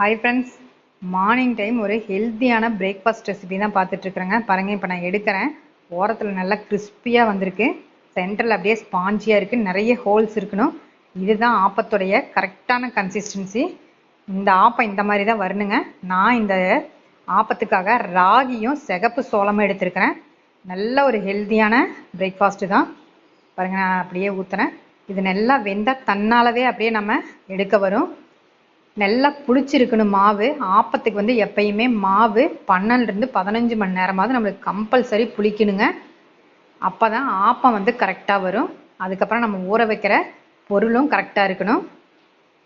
Hi friends morning time ஒரு ஹெல்த்தியான breakfast recipe தான் பார்த்துட்ருக்குறேங்க. பாருங்கள் இப்போ நான் எடுக்கிறேன். ஓரத்தில் நல்லா கிறிஸ்பியாக வந்திருக்கு. சென்டரில் அப்படியே ஸ்பாஞ்சியாக இருக்குது நிறைய ஹோல்ஸ் இருக்கணும். இதுதான் ஆப்பத்துடைய கரெக்டான கன்சிஸ்டன்சி இந்த ஆப்பம் இந்த மாதிரி தான் வரணுங்க. நான் இந்த ஆப்பத்துக்காக ராகியும் சிகப்பு சோளமும் எடுத்திருக்கிறேன். நல்ல ஒரு ஹெல்த்தியான பிரேக்ஃபாஸ்ட்டு தான். பாருங்கள் நான் அப்படியே ஊற்றுறேன் இது நல்லா வெந்தால் தன்னாலவே அப்படியே நம்ம எடுக்க வரும். நல்லா புளிச்சிருக்கணும் மாவு. ஆப்பத்துக்கு வந்து எப்பயுமே மாவு பன்னெண்டுலேருந்து பதினஞ்சு மணி நேரமாவது நம்மளுக்கு கம்பல்சரி புளிக்கணுங்க. அப்போ தான் ஆப்பம் வந்து கரெக்டாக வரும். அதுக்கப்புறம் நம்ம ஊற வைக்கிற பொருளும் கரெக்டாக இருக்கணும்.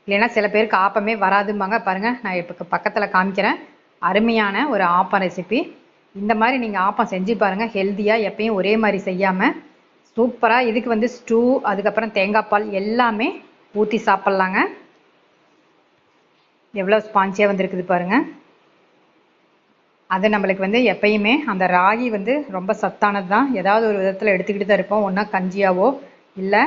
இல்லைன்னா சில பேருக்கு ஆப்பமே வராதும்பாங்க. பாருங்கள் நான் இப்போ பக்கத்தில் காமிக்கிறேன். அருமையான ஒரு ஆப்பம் ரெசிபி இந்த மாதிரி நீங்கள் ஆப்பம் செஞ்சு பாருங்கள் ஹெல்த்தியாக எப்பயும் ஒரே மாதிரி செய்யாமல் சூப்பராக இதுக்கு வந்து ஸ்டூ அதுக்கப்புறம் தேங்காய் பால் எல்லாமே ஊற்றி சாப்பிட்லாங்க. எவ்வளோ ஸ்பான்ச்சியாக வந்திருக்குது பாருங்கள் அது நம்மளுக்கு வந்து எப்பயுமே அந்த ராகி வந்து ரொம்ப சத்தானது தான் ஏதாவது ஒரு விதத்தில் எடுத்துக்கிட்டு தான் இருப்போம். ஒன்றா கஞ்சியாவோ இல்லை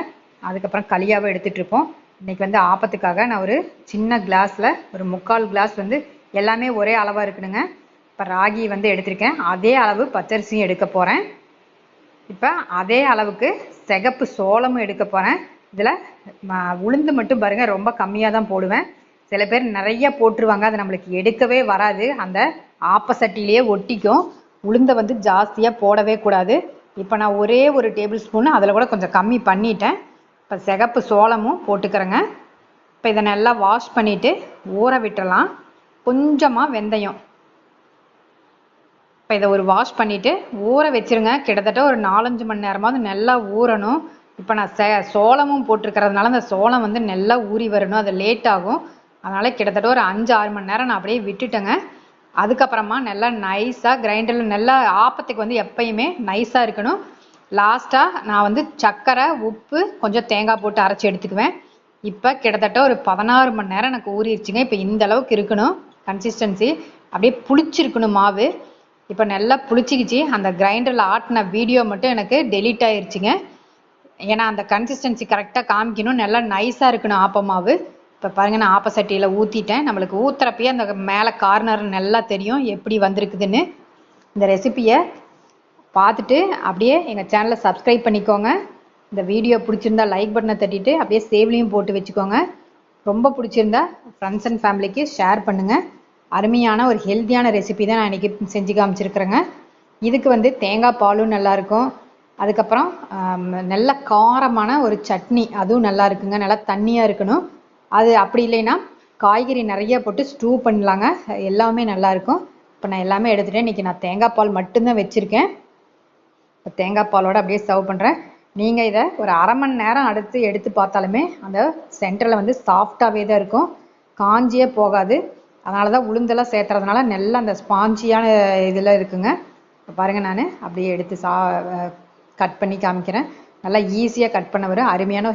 அதுக்கப்புறம் களியாவோ எடுத்துகிட்டு இருப்போம். இன்றைக்கி வந்து ஆப்பத்துக்காக நான் ஒரு சின்ன கிளாஸில் ஒரு முக்கால் கிளாஸ் வந்து எல்லாமே ஒரே அளவாக இருக்கணுங்க. இப்போ ராகி வந்து எடுத்திருக்கேன். அதே அளவு பச்சரிசியும் எடுக்க போகிறேன் இப்போ அதே அளவுக்கு சிகப்பு சோளமும் எடுக்க போகிறேன் இதில் உளுந்து மட்டும் பாருங்கள் ரொம்ப கம்மியாக தான் போடுவேன். சில பேர் நிறைய போட்டுருவாங்க. அது நம்மளுக்கு எடுக்கவே வராது. அந்த ஆப்பசட்டிலேயே ஒட்டிக்கும். உளுந்தை வந்து ஜாஸ்தியாக போடவே கூடாது. இப்போ நான் ஒரே ஒரு டேபிள் ஸ்பூன் அதில் கூட கொஞ்சம் கம்மி பண்ணிட்டேன். இப்போ சிகப்பு சோளமும் போட்டுக்கிறேங்க. இப்போ இதை நல்லா வாஷ் பண்ணிவிட்டு ஊற விட்டுறலாம். கொஞ்சமாக வெந்தயம். இப்போ இதை ஒரு வாஷ் பண்ணிவிட்டு ஊற வச்சுருங்க. கிட்டத்தட்ட ஒரு நாலஞ்சு மணி நேரமாவது நல்லா ஊறணும். இப்போ நான் சே சோளமும் போட்டிருக்கிறதுனால அந்த சோளம் வந்து நல்லா ஊறி வரணும். அது லேட் ஆகும். அதனால் கிட்டத்தட்ட ஒரு அஞ்சு ஆறு மணி நேரம் நான் அப்படியே விட்டுட்டேங்க. அதுக்கப்புறமா நல்லா நைஸாக கிரைண்டரில் நல்லா ஆப்பத்துக்கு வந்து எப்பயுமே நைஸாக இருக்கணும். லாஸ்ட்டாக நான் வந்து சர்க்கரை உப்பு கொஞ்சம் தேங்காய் போட்டு அரைச்சி எடுத்துக்குவேன். இப்போ கிட்டத்தட்ட ஒரு பதினாறு மணி நேரம் எனக்கு ஊறிடுச்சுங்க. இப்போ இந்த அளவுக்கு இருக்கணும் கன்சிஸ்டன்சி அப்படியே புளிச்சிருக்கணும் மாவு. இப்போ நல்லா புளிச்சிக்கிச்சு. அந்த கிரைண்டரில் ஆட்டின வீடியோ மட்டும் எனக்கு டெலீட் ஆயிடுச்சுங்க ஏன்னா அந்த கன்சிஸ்டன்சி கரெக்டாக காமிக்கணும். நல்லா நைஸாக இருக்கணும் ஆப்ப மாவு. இப்போ பாருங்கள் நான் ஆப்பசட்டியில் ஊற்றிட்டேன் நம்மளுக்கு ஊற்றுறப்பயே அந்த மேலே கார்னர் நல்லா தெரியும் எப்படி வந்திருக்குதுன்னு. இந்த ரெசிப்பியை பார்த்துட்டு அப்படியே எங்கள் சேனலை சப்ஸ்கிரைப் பண்ணிக்கோங்க. இந்த வீடியோ பிடிச்சிருந்தா லைக் பட்டனை தட்டிட்டு அப்படியே சேவ்லையும் போட்டு வச்சுக்கோங்க. ரொம்ப பிடிச்சிருந்தா ஃப்ரெண்ட்ஸ் அண்ட் ஃபேமிலிக்கு ஷேர் பண்ணுங்கள் அருமையான ஒரு ஹெல்த்தியான ரெசிபி தான் நான் இன்றைக்கி செஞ்சு காமிச்சிருக்கிறேங்க. இதுக்கு வந்து தேங்காய் பாலும் நல்லாயிருக்கும் அதுக்கப்புறம் நல்ல காரமான ஒரு சட்னி அதுவும் நல்லா இருக்குங்க. நல்லா தண்ணியாக இருக்கணும். அது அப்படி இல்லைன்னா காய்கறி நிறைய போட்டு ஸ்டூ பண்ணலாங்க. எல்லாமே நல்லாயிருக்கும் இப்போ நான் எல்லாமே எடுத்துகிட்டேன் இன்றைக்கி நான் தேங்காய் பால் மட்டும்தான் வச்சுருக்கேன். இப்போ தேங்காய் பாலோட அப்படியே சர்வ் பண்ணுறேன் நீங்கள் இதை ஒரு அரை மணி நேரம் அடுத்து எடுத்து பார்த்தாலுமே அந்த சென்டரில் வந்து சாஃப்டாகவே தான் இருக்கும். காஞ்சியே போகாது. அதனால தான் உளுந்தெல்லாம் சேர்த்துறதுனால நல்ல அந்த ஸ்பாஞ்சியான இதில் இருக்குங்க. இப்போ பாருங்கள் நான். அப்படியே எடுத்து சா கட் பண்ணி காமிக்கிறேன். நல்லா ஈஸியாக கட் பண்ண வரும். அருமையான